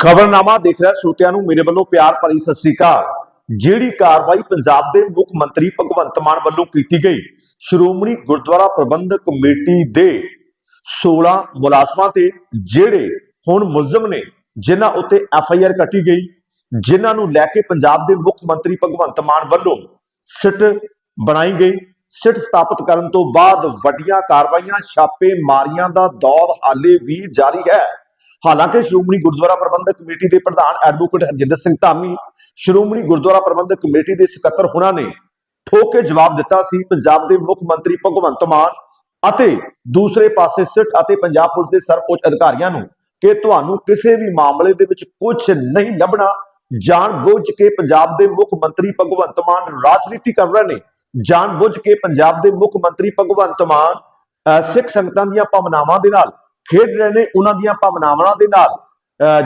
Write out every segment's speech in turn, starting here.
ਖਬਰਨਾਮਾ ਦੇਖ ਰਿਹਾ ਸਰੋਤਿਆਂ ਨੂੰ ਮੇਰੇ ਵੱਲੋਂ ਪਿਆਰ ਭਰੀ ਸਤਿ ਸ੍ਰੀ ਅਕਾਲ। ਜਿਹੜੀ ਕਾਰਵਾਈ ਪੰਜਾਬ ਦੇ ਮੁੱਖ ਮੰਤਰੀ ਭਗਵੰਤ ਮਾਨ ਵੱਲੋਂ ਕੀਤੀ ਗਈ, ਸ਼੍ਰੋਮਣੀ ਗੁਰਦੁਆਰਾ ਪ੍ਰਬੰਧਕ ਕਮੇਟੀ ਦੇ 16 ਮੁਲਾਜ਼ਮਾਂ ਤੇ ਜਿਹੜੇ ਹੁਣ ਮੁਲਜ਼ਮ ਨੇ, ਜਿਨ੍ਹਾਂ ਉੱਤੇ ਐਫ ਆਈ ਆਰ ਕੱਟੀ ਗਈ, ਜਿਨ੍ਹਾਂ ਨੂੰ ਲੈ ਕੇ ਪੰਜਾਬ ਦੇ ਮੁੱਖ ਮੰਤਰੀ ਭਗਵੰਤ ਮਾਨ ਵੱਲੋਂ ਸਿੱਟ ਬਣਾਈ ਗਈ। ਸਿੱਟ ਸਥਾਪਿਤ ਕਰਨ ਤੋਂ ਬਾਅਦ ਵੱਡੀਆਂ ਕਾਰਵਾਈਆਂ, ਛਾਪੇ ਮਾਰੀਆਂ ਦਾ ਦੌਰ ਹਾਲੇ ਵੀ ਜਾਰੀ ਹੈ। ਹਾਲਾਂਕਿ ਸ਼੍ਰੋਮਣੀ ਗੁਰਦੁਆਰਾ ਪ੍ਰਬੰਧਕ ਕਮੇਟੀ ਦੇ ਪ੍ਰਧਾਨ ਐਡਵੋਕੇਟ ਹਰਜਿੰਦਰ ਸਿੰਘ ਧਾਮੀ, ਸ਼੍ਰੋਮਣੀ ਗੁਰਦੁਆਰਾ ਪ੍ਰਬੰਧਕ ਕਮੇਟੀ ਦੇ ਸਕੱਤਰ ਹੁਣਾਂ ਨੇ ਠੋਕ ਕੇ ਜਵਾਬ ਦਿੱਤਾ ਸੀ। ਪੰਜਾਬ ਦੇ ਮੁੱਖ ਮੰਤਰੀ ਭਗਵੰਤ ਮਾਨ ਅਤੇ ਦੂਸਰੇ ਪਾਸੇ ਸਿੱਟ ਅਤੇ ਪੰਜਾਬ ਪੁਲਿਸ ਦੇ ਸਰਵਉੱਚ ਅਧਿਕਾਰੀਆਂ ਨੂੰ ਕਿ ਤੁਹਾਨੂੰ ਕਿਸੇ ਵੀ ਮਾਮਲੇ ਦੇ ਵਿੱਚ ਕੁਝ ਨਹੀਂ ਲੱਭਣਾ ਜਾਣ ਬੁੱਝ ਕੇ ਪੰਜਾਬ ਦੇ ਮੁੱਖ ਮੰਤਰੀ ਭਗਵੰਤ ਮਾਨ ਰਾਜਨੀਤੀ ਕਰ ਰਹੇ ਨੇ। ਜਾਣ ਬੁੱਝ ਕੇ ਪੰਜਾਬ ਦੇ ਮੁੱਖ ਮੰਤਰੀ ਭਗਵੰਤ ਮਾਨ, ਅਹ ਸਿੱਖ ਸੰਗਤਾਂ ਦੀਆਂ ਭਾਵਨਾਵਾਂ ਦੇ ਨਾਲ ਖੇਡ ਰਹੇ ਨੇ ਉਹਨਾਂ ਦੀਆਂ ਭਾਵਨਾਵਾਂ ਦੇ ਨਾਲ।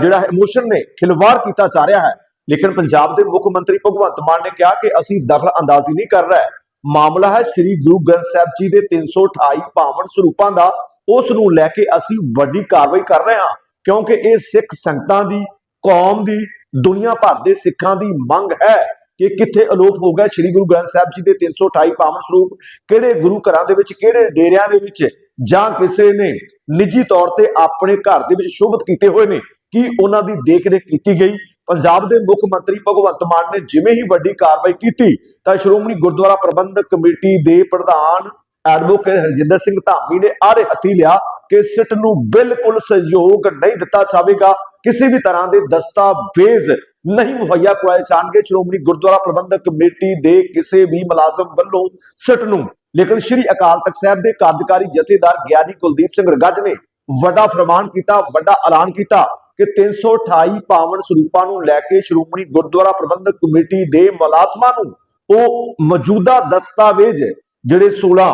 ਜਿਹੜਾ ਇਮੋਸ਼ਨ ਨੇ ਖਿਲਵਾੜ ਕੀਤਾ ਜਾ ਰਿਹਾ ਹੈ। ਲੇਕਿਨ ਪੰਜਾਬ ਦੇ ਮੁੱਖ ਮੰਤਰੀ ਭਗਵੰਤ ਮਾਨ ਨੇ ਕਿਹਾ ਕਿ ਅਸੀਂ ਦਖਲ ਅੰਦਾਜ਼ੀ ਨਹੀਂ ਕਰ ਰਹੇ। ਮਾਮਲਾ ਹੈ ਸ੍ਰੀ ਗੁਰੂ ਗ੍ਰੰਥ ਸਾਹਿਬ ਜੀ ਦੇ 328 ਪਾਵਨ ਸਰੂਪਾਂ ਦਾ। ਉਸ ਨੂੰ ਲੈ ਕੇ ਅਸੀਂ ਵੱਡੀ ਕਾਰਵਾਈ ਕਰ ਰਹੇ ਹਾਂ, ਕਿਉਂਕਿ ਇਹ ਸਿੱਖ ਸੰਗਤਾਂ ਦੀ, ਕੌਮ ਦੀ, ਦੁਨੀਆ ਭਰ ਦੇ ਸਿੱਖਾਂ ਦੀ ਮੰਗ ਹੈ ਕਿ ਕਿੱਥੇ ਅਲੋਪ ਹੋ ਗਿਆ ਸ੍ਰੀ ਗੁਰੂ ਗ੍ਰੰਥ ਸਾਹਿਬ ਜੀ ਦੇ 328 ਪਾਵਨ ਸਰੂਪ। ਕਿਹੜੇ ਗੁਰੂ ਘਰਾਂ ਦੇ ਵਿੱਚ, ਕਿਹੜੇ ਡੇਰਿਆਂ ਦੇ ਵਿੱਚ ਜਾਂ ਕਿਸੇ ਨੇ ਨਿੱਜੀ ਤੌਰ ਤੇ ਆਪਣੇ ਘਰ ਦੇ ਵਿੱਚ ਸ਼ੁਭਤ ਕੀਤੇ ਹੋਏ ਨੇ, ਕੀ ਉਹਨਾਂ ਦੀ ਦੇਖਰੇਖ ਕੀਤੀ ਗਈ? ਪੰਜਾਬ ਦੇ ਮੁੱਖ ਮੰਤਰੀ ਭਗਵੰਤ ਮਾਨ ਨੇ ਜਿਵੇਂ ਹੀ ਵੱਡੀ ਕਾਰਵਾਈ ਕੀਤੀ, ਤਾਂ ਸ਼੍ਰੋਮਣੀ ਗੁਰਦੁਆਰਾ ਪ੍ਰਬੰਧਕ ਕਮੇਟੀ ਦੇ ਪ੍ਰਧਾਨ ਐਡਵੋਕੇਟ ਹਰਜਿੰਦਰ ਸਿੰਘ ਧਾਮੀ ਨੇ ਆੜੇ ਹੱਥੀ ਲਿਆ ਕਿ ਸਿੱਟ ਨੂੰ ਬਿਲਕੁਲ ਸਹਿਯੋਗ ਨਹੀਂ ਦਿੱਤਾ ਜਾਵੇਗਾ। ਕਿਸੇ ਵੀ ਤਰ੍ਹਾਂ ਦੇ ਦਸਤਾਵੇਜ਼ ਨਹੀਂ ਮੁਹੱਈਆ ਕਰਵਾਏ ਜਾਣਗੇ। ਸ਼੍ਰੋਮਣੀ ਗੁਰਦੁਆਰਾ ਪ੍ਰਬੰਧਕ ਕਮੇਟੀ ਦੇ ਕਿਸੇ ਵੀ ਮੁਲਾਜ਼ਮ ਵੱਲੋਂ ਸਿੱਟ ਨੂੰ ਲੇਕਿਨ ਸ਼੍ਰੀ ਅਕਾਲ ਤਖਤ ਸਾਹਿਬ ਦੇ ਕਾਰਜਕਾਰੀ ਜਥੇਦਾਰ ਗਿਆਨੀ ਕੁਲਦੀਪ ਸਿੰਘ ਰਗੱਜ ਨੇ ਵੱਡਾ ਫਰਮਾਨ ਕੀਤਾ ਵੱਡਾ ਐਲਾਨ ਕੀਤਾ ਕਿ 328 ਪਾਵਨ ਸਰੂਪਾਂ ਨੂੰ ਲੈ ਕੇ ਸ਼੍ਰੋਮਣੀ ਗੁਰਦੁਆਰਾ ਪ੍ਰਬੰਧਕ ਕਮੇਟੀ ਦੇ ਮੁਲਾਜ਼ਮਾਂ ਨੂੰ ਉਹ ਮੌਜੂਦਾ ਦਸਤਾਵੇਜ਼ ਜਿਹੜੇ 16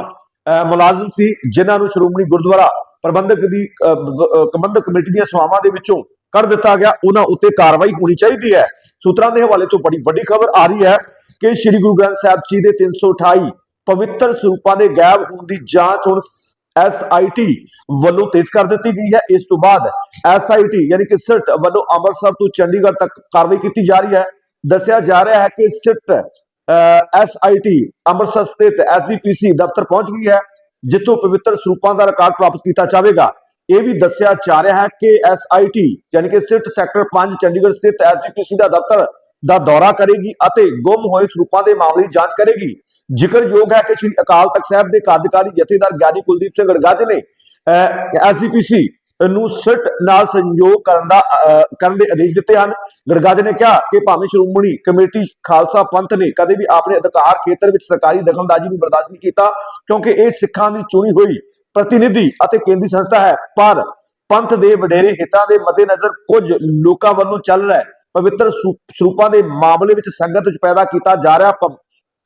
ਅਹ, ਮੁਲਾਜ਼ਮ ਸੀ ਜਿਨ੍ਹਾਂ ਨੂੰ ਸ਼੍ਰੋਮਣੀ ਗੁਰਦੁਆਰਾ ਪ੍ਰਬੰਧਕ ਦੀ ਅਹ, ਪ੍ਰਬੰਧਕ ਕਮੇਟੀ ਦੀਆਂ ਸੇਵਾਵਾਂ ਦੇ ਵਿੱਚੋਂ ਕੱਢ ਦਿੱਤਾ ਗਿਆ ਉਹਨਾਂ ਉੱਤੇ ਕਾਰਵਾਈ ਹੋਣੀ ਚਾਹੀਦੀ ਹੈ। ਸੂਤਰਾਂ ਦੇ ਹਵਾਲੇ ਤੋਂ ਬੜੀ ਵੱਡੀ ਖਬਰ ਆ ਰਹੀ ਹੈ ਕਿ ਸ੍ਰੀ ਗੁਰੂ ਗ੍ਰੰਥ ਸਾਹਿਬ ਜੀ ਦੇ 328 ਪਵਿੱਤਰ ਸਰੂਪਾਂ ਦੇ ਗਾਇਬ ਹੋਣ ਦੀ ਜਾਂਚ ਹੁਣ ਐਸਆਈਟੀ ਵੱਲੋਂ ਤੇਜ਼ ਕਰ ਦਿੱਤੀ ਗਈ ਹੈ। ਇਸ ਤੋਂ ਬਾਅਦ ਐਸਆਈਟੀ ਯਾਨੀ ਕਿ ਸਿਟ ਵੱਲੋਂ ਅੰਮ੍ਰਿਤਸਰ ਤੋਂ ਚੰਡੀਗੜ੍ਹ ਤੱਕ ਕਾਰਵਾਈ ਕੀਤੀ ਜਾ ਰਹੀ ਹੈ। ਦੱਸਿਆ ਜਾ ਰਿਹਾ ਹੈ ਕਿ ਸਿਟ ਐਸਆਈਟੀ ਅੰਮ੍ਰਿਤਸਰ ਸਥਿਤ ਐਸਜੀਪੀਸੀ ਦਫ਼ਤਰ ਪਹੁੰਚ ਗਈ ਹੈ, ਜਿੱਥੋਂ ਪਵਿੱਤਰ ਸਰੂਪਾਂ ਦਾ ਰਿਕਾਰਡ ਪ੍ਰਾਪਤ ਕੀਤਾ ਜਾਵੇਗਾ। ਇਹ ਵੀ ਦੱਸਿਆ ਜਾ ਰਿਹਾ ਹੈ ਕਿ ਐਸਆਈਟੀ ਯਾਨੀ ਕਿ ਸਿਟ ਸੈਕਟਰ 5 ਚੰਡੀਗੜ੍ਹ ਸਥਿਤ ਐਸਜੀਪੀਸੀ ਦਾ ਦਫ਼ਤਰ ਦਾ ਦੌਰਾ ਕਰੇਗੀ ਅਤੇ ਗੁੰਮ ਹੋਏ ਸਰੂਪਾਂ ਦੇ ਮਾਮਲੇ ਦੀ ਜਾਂਚ ਕਰੇਗੀ। ਜ਼ਿਕਰਯੋਗ ਹੈ ਕਿ ਸ੍ਰੀ ਅਕਾਲ ਤਖਤ ਸਾਹਿਬ ਦੇ ਕਾਰਜਕਾਰੀ ਜਥੇਦਾਰ ਗਿਆਨੀ ਕੁਲਦੀਪ ਸਿੰਘ ਗੜਗੱਜ ਨੇ ਐਸਜੀਪੀਸੀ ਨੂੰ ਸਿਟ ਨਾਲ ਸੰਯੋਗ ਕਰਨ ਦਾ ਕਰਨ ਦੇ ਆਦੇਸ਼ ਦਿੱਤੇ ਹਨ। ਗੜਗੱਜ ਨੇ ਕਿਹਾ ਕਿ ਭਾਵੇਂ ਸ਼੍ਰੋਮਣੀ ਕਮੇਟੀ ਖਾਲਸਾ ਪੰਥ ਨੇ ਕਦੇ ਵੀ ਆਪਣੇ ਅਧਿਕਾਰ ਖੇਤਰ ਵਿੱਚ ਸਰਕਾਰੀ ਦਖਲਅੰਦਾਜ਼ੀ ਨੂੰ ਬਰਦਾਸ਼ਤ ਨਹੀਂ ਕੀਤਾ, ਕਿਉਂਕਿ ਇਹ ਸਿੱਖਾਂ ਦੀ ਚੁਣੀ ਹੋਈ ਪ੍ਰਤੀਨਿਧੀ ਅਤੇ ਕੇਂਦਰੀ ਸੰਸਥਾ ਹੈ। ਪਰ ਪੰਥ ਦੇ ਵਡੇਰੇ ਹਿੱਤਾਂ ਦੇ ਮੱਦੇਨਜ਼ਰ ਕੁਝ ਲੋਕਾਂ ਵੱਲੋਂ ਚੱਲ ਰਿਹਾ ਪਵਿੱਤਰ ਸਰੂਪਾਂ ਦੇ ਮਾਮਲੇ ਵਿੱਚ ਸੰਗਤ ਵਿੱਚ ਪੈਦਾ ਕੀਤਾ ਜਾ ਰਿਹਾ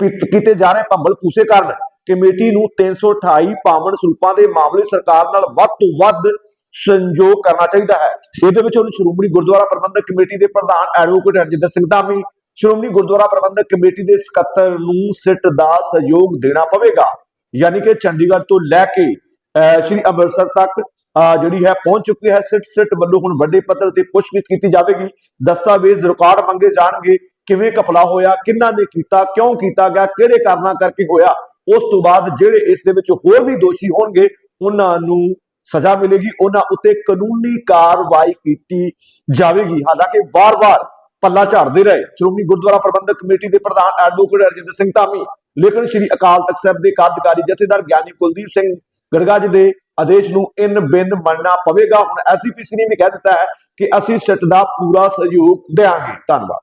ਕੀਤੇ ਜਾ ਰਹੇ ਭੰਬਲ ਪੂਸੇ ਕਾਰਨ ਕਮੇਟੀ ਨੂੰ 328 ਪਾਵਨ ਸਰੂਪਾਂ ਦੇ ਮਾਮਲੇ ਸਰਕਾਰ ਨਾਲ ਵੱਧ ਤੋਂ ਵੱਧ ਸੰਯੋਗ ਕਰਨਾ ਚਾਹੀਦਾ ਹੈ। ਇਹਦੇ ਵਿੱਚ ਉਹਨੂੰ ਸ਼੍ਰੋਮਣੀ ਗੁਰਦੁਆਰਾ ਪ੍ਰਬੰਧਕ ਕਮੇਟੀ ਦੇ ਪ੍ਰਧਾਨ ਐਡਵੋਕੇਟ ਹਰਜਿੰਦਰ ਸਿੰਘ ਧਾਮੀ ਸ਼੍ਰੋਮਣੀ ਗੁਰਦੁਆਰਾ ਪ੍ਰਬੰਧਕ ਕਮੇਟੀ ਦੇ ਸਕੱਤਰ ਨੂੰ ਸਿੱਟ ਦਾ ਸਹਿਯੋਗ ਦੇਣਾ ਪਵੇਗਾ। ਯਾਨੀ ਕਿ ਚੰਡੀਗੜ੍ਹ ਤੋਂ ਲੈ ਕੇ ਅਹ, ਸ਼੍ਰੀ ਅੰਮ੍ਰਿਤਸਰ ਤੱਕ ਜਿਹੜੀ ਹੈ ਪਹੁੰਚ ਚੁੱਕੀ ਹੈ, ਸਿੱਟ ਸਿੱਟ ਵੱਲੋਂ ਹੁਣ ਵੱਡੇ ਪੱਧਰ ਤੇ ਪੁੱਛਗਿੱਛ ਕੀਤੀ ਜਾਵੇਗੀ। ਦਸਤਾਵੇਜ਼ ਰਿਕਾਰਡ ਮੰਗੇ ਜਾਣਗੇ, ਕਿਵੇਂ ਕਪਲਾ ਹੋਇਆ, ਕਿੰਨਾ ਨੇ ਕੀਤਾ, ਕਿਉਂ ਕੀਤਾ ਗਿਆ, ਕਿਹੜੇ ਕਾਰਨਾਂ ਕਰਕੇ ਹੋਇਆ, ਉਸ ਤੋਂ ਬਾਅਦ ਜਿਹੜੇ ਇਸ ਦੇ ਵਿੱਚ ਹੋਰ ਵੀ ਦੋਸ਼ੀ ਹੋਣਗੇ, ਉਹਨਾਂ ਨੂੰ ਸਜ਼ਾ ਮਿਲੇਗੀ। ਉਹਨਾਂ ਉੱਤੇ ਕਾਨੂੰਨੀ ਕਾਰਵਾਈ ਕੀਤੀ ਜਾਵੇਗੀ। ਹਾਲਾਂਕਿ ਵਾਰ-ਵਾਰ ਪੱਲਾ ਝਾੜਦੇ ਰਹੇ ਸ਼੍ਰੋਮਣੀ ਗੁਰਦੁਆਰਾ ਪ੍ਰਬੰਧਕ ਕਮੇਟੀ ਦੇ ਪ੍ਰਧਾਨ ਐਡਵੋਕੇਟ ਅਰਜਿੰਦਰ ਸਿੰਘ ਧਾਮੀ, ਲੇਕਿਨ ਸ੍ਰੀ ਅਕਾਲ ਤਖਤ ਸਾਹਿਬ ਦੇ ਕਾਰਜਕਾਰੀ ਜਥੇਦਾਰ ਗਿਆਨੀ ਕੁਲਦੀਪ ਸਿੰਘ ਗੜਗੱਜ ਦੇ ਆਦੇਸ਼ ਨੂੰ ਇਨ ਬਿਨ ਮੰਨਣਾ ਪਵੇਗਾ। ਹੁਣ ਐਸਜੀਪੀਸੀ ਨੇ ਵੀ ਕਹਿ ਦਿੱਤਾ ਹੈ ਕਿ ਅਸੀਂ ਸਿੱਟ ਦਾ ਪੂਰਾ ਸਹਿਯੋਗ ਦੇਵਾਂਗੇ ਧੰਨਵਾਦ।